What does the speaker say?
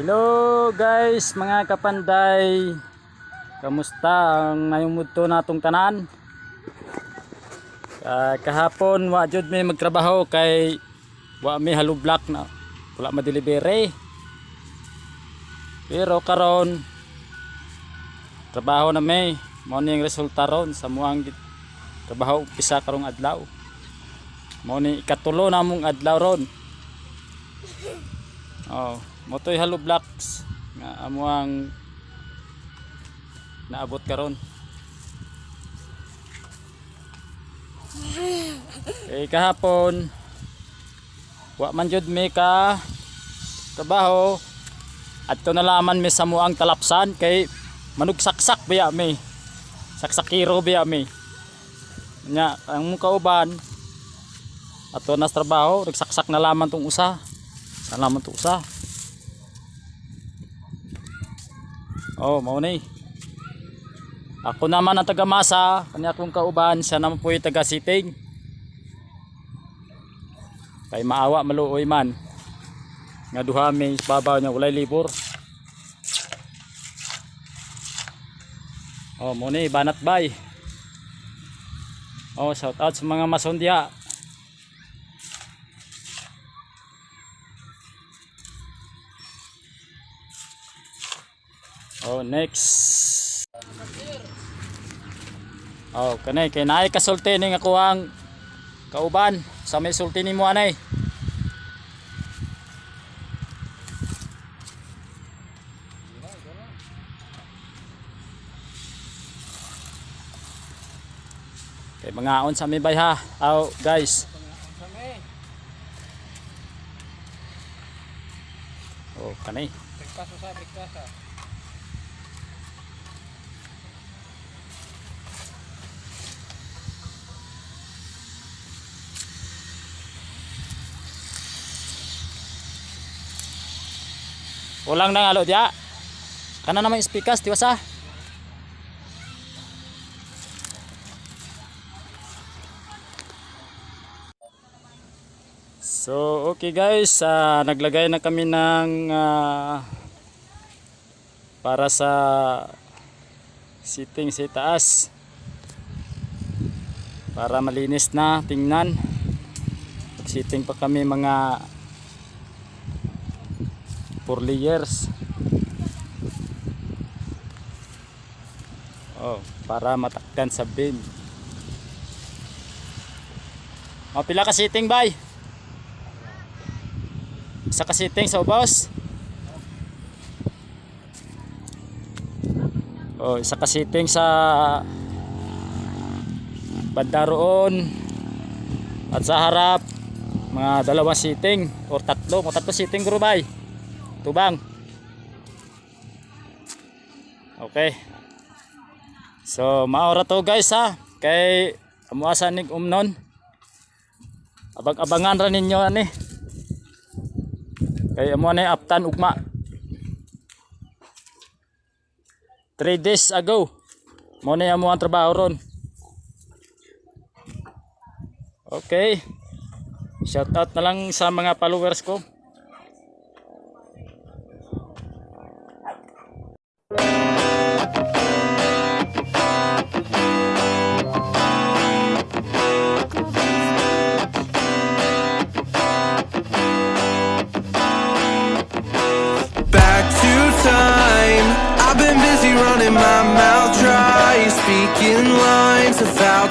Hello guys, mga kapanday. Kamusta ang mayumudto natong tanan? Ah, kahapon wa jud may magtrabaho kay wa may halublak na wala madelivery. Pero karon trabaho na may mao ni ang resulta ron sa muang trabaho umpisa karong adlaw. Mao ni ikatulo na mong adlaw ron. Oh, motoy halo blocks nga amo ang naabot karon. Eh kahapon wa man jud mi ka trabaho adto na laman mi sa muang talapsan kay manugsaksak biya mi. Saksakiro biya mi. Nya ang mga kauban ato nas trabaho nagsaksak na laman tong usa. Salamat usa. Oh, mao ni. Ako naman ang taga Masa, kanya akong kauban, siya naman po yung taga Siting. Kay maawa maluoy man. Nga duha may babaw niya walay libor. Oh, mo ni banat bay. Oh, shout out sa mga masondya. Oh, next. Oh, kanay kay naay kasulti ning ako ang kauban sa may sulti nimo anay. Kay mga on sa may bay ha. Aw, guys. Oh, kanay. Ulang na alo dia. Kana naman speakers tiwasa. So okay guys, ah, naglagay na kami ng ah, para sa sitting sa taas para malinis na tingnan sitting pa kami mga 4 layers. Oh para matakdan sa bin. Oh pila ka sitting bay? Isa ka sitting sa ubos oh isa ka sitting sa banda roon. At sa harap mga dalawang sitting or tatlo mga tatlo sitting grubay tubang. Okay. So maora to guys ha. Kay amuasa ning umnon. Abang-abangan ra ninyo ani. Kay amo na aptan ugma. 3 days ago mo na amo ang trabaho ron. Okay. Shout out na lang sa mga followers ko time. I've been busy running my mouth dry, speaking lines to.